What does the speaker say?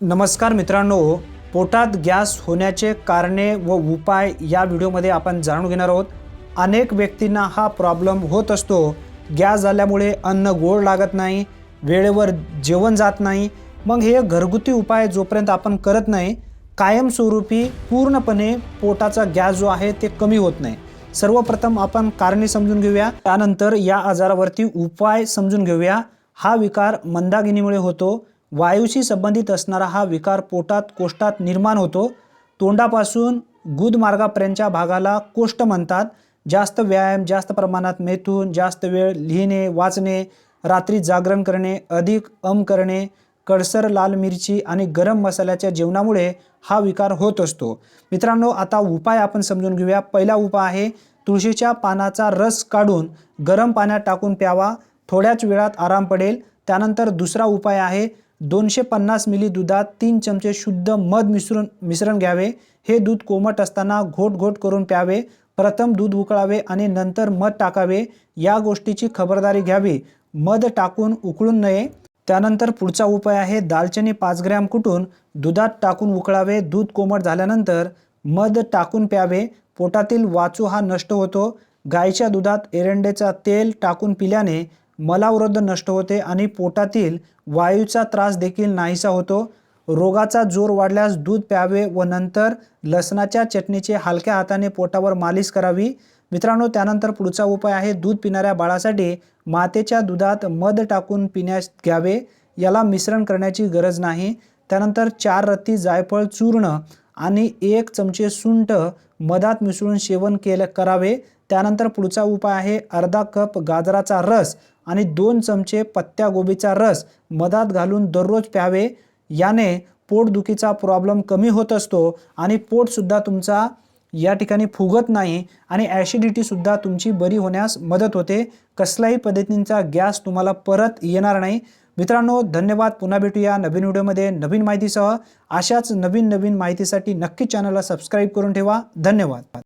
नमस्कार मित्रांनो पोटात गॅस होण्याचे कारणे व उपाय या व्हिडिओमध्ये आपण जाणून घेणार आहोत. अनेक व्यक्तींना हा प्रॉब्लेम होत असतो. गॅस झाल्यामुळे अन्न गोड लागत नाही वेळेवर जेवण जात नाही. मग हे घरगुती उपाय जोपर्यंत आपण करत नाही कायमस्वरूपी पूर्णपणे पोटाचा गॅस जो आहे ते कमी होत नाही. सर्वप्रथम आपण कारणे समजून घेऊया. त्यानंतर या आजारावरती उपाय समजून घेऊया. हा विकार मंदागिनीमुळे होतो. वायूशी संबंधित असणारा हा विकार पोटात कोष्टात निर्माण होतो. तोंडापासून गुदमार्गापर्यंतच्या भागाला कोष्ठ म्हणतात. जास्त व्यायाम जास्त प्रमाणात मेथून जास्त वेळ लिहिणे वाचणे रात्री जागरण करणे अधिक अम करणे कडसर लाल मिरची आणि गरम मसाल्याच्या जेवणामुळे हा विकार होत असतो. मित्रांनो आता उपाय आपण समजून घेऊया. पहिला उपाय आहे तुळशीच्या पानाचा रस काढून गरम पाण्यात टाकून प्यावा. थोड्याच वेळात आराम पडेल. त्यानंतर दुसरा उपाय आहे दोनशे पन्नास मिली दुधात तीन चमचे शुद्ध मध मिसळून मिश्रण घ्यावे. हे दूध कोमट असताना घोट घोट करून प्यावे. प्रथम दूध उकळावे आणि नंतर मध टाकावे. या गोष्टीची खबरदारी घ्यावी. मध टाकून उकळून नये. त्यानंतर पुढचा उपाय आहे दालचिनी पाच ग्रॅम कुटून दुधात टाकून उकळावे. दूध कोमट झाल्यानंतर मध टाकून प्यावे. पोटातील वाचू हा नष्ट होतो. गायीच्या दुधात एरंडेचा तेल टाकून पिल्याने मलावरोध नष्ट होते आणि पोटातील वायूचा त्रास देखील नाहीसा होतो. रोगाचा जोर वाढल्यास दूध प्यावे व नंतर लसणाच्या चटणीचे हलक्या हाताने पोटावर मालिश करावी. मित्रांनो त्यानंतर पुढचा उपाय आहे दूध पिणाऱ्या बाळासाठी मातेच्या दुधात मध टाकून पिण्यास घ्यावे. याला मिश्रण करण्याची गरज नाही. त्यानंतर चार रत्ती जायफळ चूर्ण आणि एक चमचे सुंठ मधात मिसळून सेवन केलं करावे. त्यानंतर पुढचा उपाय आहे अर्धा कप गाजराचा रस आणि दोन चमचे पत्त्यागोबीचा रस. मधात घालून दररोज प्यावे. याने पोटदुखीचा प्रॉब्लेम कमी होत असतो आणि पोटसुद्धा तुमचा या ठिकाणी फुगत नाही आणि ॲसिडिटीसुद्धा तुमची बरी होण्यास मदत होते. कसल्याही पद्धतींचा गॅस तुम्हाला परत येणार नाही. मित्रांनो धन्यवाद. पुन्हा भेटूया नवीन व्हिडिओमध्ये नवीन माहितीसह. अशाच नवीन नवीन माहितीसाठी नक्की चॅनलला सबस्क्राईब करून ठेवा. धन्यवाद.